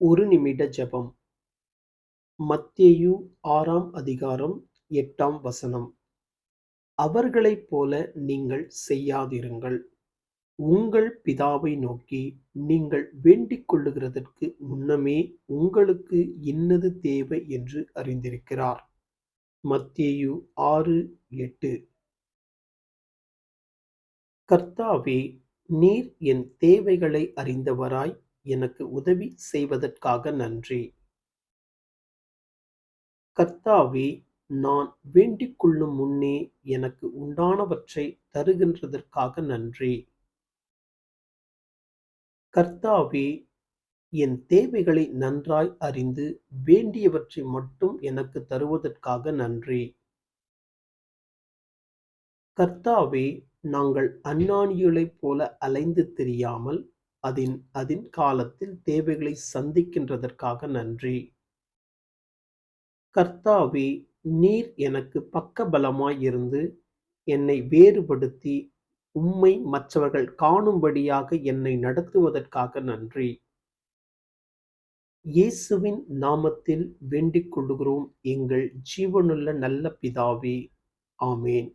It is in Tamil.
ஒரு நிமிட ஜெபம். மத்தேயு ஆறாம் அதிகாரம் எட்டாம் வசனம். அவர்களைப் போல நீங்கள் செய்யாதிருங்கள். உங்கள் பிதாவை நோக்கி நீங்கள் வேண்டிக் கொள்ளுகிறதற்கு முன்னமே உங்களுக்கு இன்னது தேவை என்று அறிந்திருக்கிறார். மத்தேயு ஆறு எட்டு. கர்த்தாவே நீர் என் தேவைகளை அறிந்தவராய் எனக்கு உதவி செய்வதற்காக நன்றி. கர்த்தாவே நான் வேண்டிக் கொள்ளும் முன்னே எனக்கு உண்டானவற்றை தருகின்றதற்காக நன்றி. கர்த்தாவே என் தேவைகளை நன்றாய் அறிந்து வேண்டியவற்றை மட்டும் எனக்கு தருவதற்காக நன்றி. கர்த்தாவே நாங்கள் அண்ணாணிகளைப் போல அலைந்து தெரியாமல் அதன் அதின் காலத்தில் தேவைகளை சந்திக்கின்றதற்காக நன்றி. கர்த்தாவே நீர் எனக்கு பக்கபலமாய் இருந்து என்னை வேறுபடுத்தி உம்மை மற்றவர்கள் காணும்படியாக என்னை நடத்துவதற்காக நன்றி. இயேசுவின் நாமத்தில் வேண்டிக் கொள்ளுகிறோம் எங்கள் ஜீவனுள்ள நல்ல பிதாவே. ஆமேன்.